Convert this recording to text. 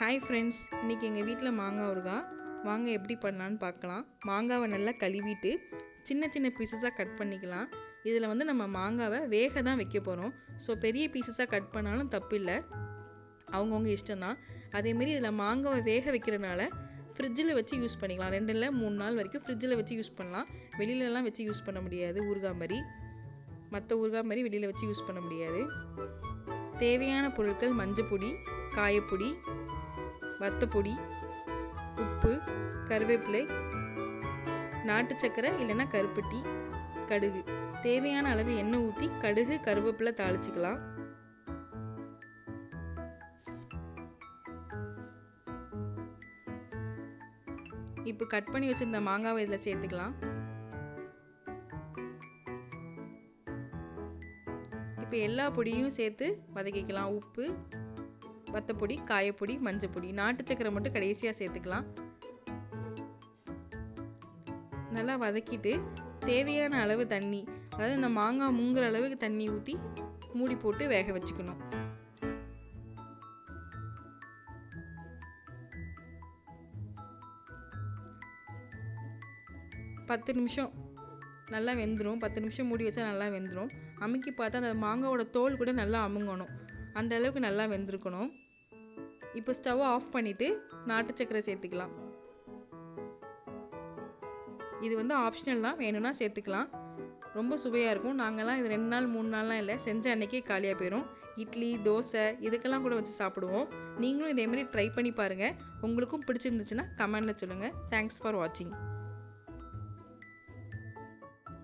Hi friends இன்றைக்கி எங்கள் வீட்டில் மாங்காய் ஊறுகாய் வாங்க எப்படி பண்ணலான்னு பார்க்கலாம். மாங்காவை நல்லா கழுவிட்டு சின்ன சின்ன பீசஸாக கட் பண்ணிக்கலாம். இதில் வந்து நம்ம மாங்காவை வேக தான் வைக்க போகிறோம் ஸோ பெரிய பீசஸாக கட் பண்ணாலும் தப்பு இல்லை அவங்கவுங்க இஷ்டம்தான். அதேமாரி இதில் மாங்காவை வேக வைக்கிறனால ஃப்ரிட்ஜில் வச்சு யூஸ் பண்ணிக்கலாம். ரெண்டு இல்லை மூணு நாள் வரைக்கும் ஃப்ரிட்ஜில் வச்சு யூஸ் பண்ணலாம். வெளியிலலாம் வச்சு யூஸ் பண்ண முடியாது. ஊறுகாய் மாதிரி. மற்ற ஊறுகாய் மாதிரி வெளியில் வச்சு யூஸ் பண்ண முடியாது. தேவையான பொருட்கள் மஞ்சள் பொடி காயப்பொடி வத்தப்பொடி உப்பு கருவேப்பிலை நாட்டு சக்கரை இல்லைன்னா கருப்பட்டி கடுகு. தேவையான அளவு எண்ணெய் ஊற்றி கடுகு கருவேப்பிலை தாளிச்சுக்கலாம். இப்போ கட் பண்ணி வச்சிருந்த மாங்காவை இதில் சேர்த்துக்கலாம். இப்போ எல்லா பொடியும் சேர்த்து வதக்கிக்கலாம். உப்பு வத்தப்பொடி காயப்பொடி மஞ்சப்பொடி. நாட்டு சக்கரை மட்டும் கடைசியாக சேர்த்துக்கலாம். நல்லா வதக்கிட்டு தேவையான அளவு தண்ணி அதாவது இந்த மாங்காய் முங்குற அளவுக்கு தண்ணி ஊற்றி மூடி போட்டு வேக வச்சுக்கணும். பத்து நிமிஷம் நல்லா வெந்துடும் பத்து நிமிஷம் மூடி வச்சா நல்லா வெந்துடும் அமுக்கி பார்த்தா அந்த மாங்காவோட தோல் கூட நல்லா அமுங்கணும். அந்த அளவுக்கு நல்லா வெந்திருக்கணும். இப்போ ஸ்டவ்வை ஆஃப் பண்ணிவிட்டு நாட்டு சக்கரை சேர்த்துக்கலாம். இது வந்து ஆப்ஷனல் தான். வேணும்னா சேர்த்துக்கலாம். ரொம்ப சுவையாக இருக்கும். நாங்கள்லாம் இது ரெண்டு நாள் மூணு நாள்லாம் இல்லை. செஞ்ச அன்னைக்கே காலியாக போயிடும் இட்லி தோசை இதுக்கெல்லாம் கூட வச்சு சாப்பிடுவோம். நீங்களும் இதேமாரி ட்ரை பண்ணி பாருங்கள் உங்களுக்கும் பிடிச்சிருந்துச்சுன்னா கமெண்டில் சொல்லுங்கள் தேங்க்ஸ் ஃபார் வாட்சிங்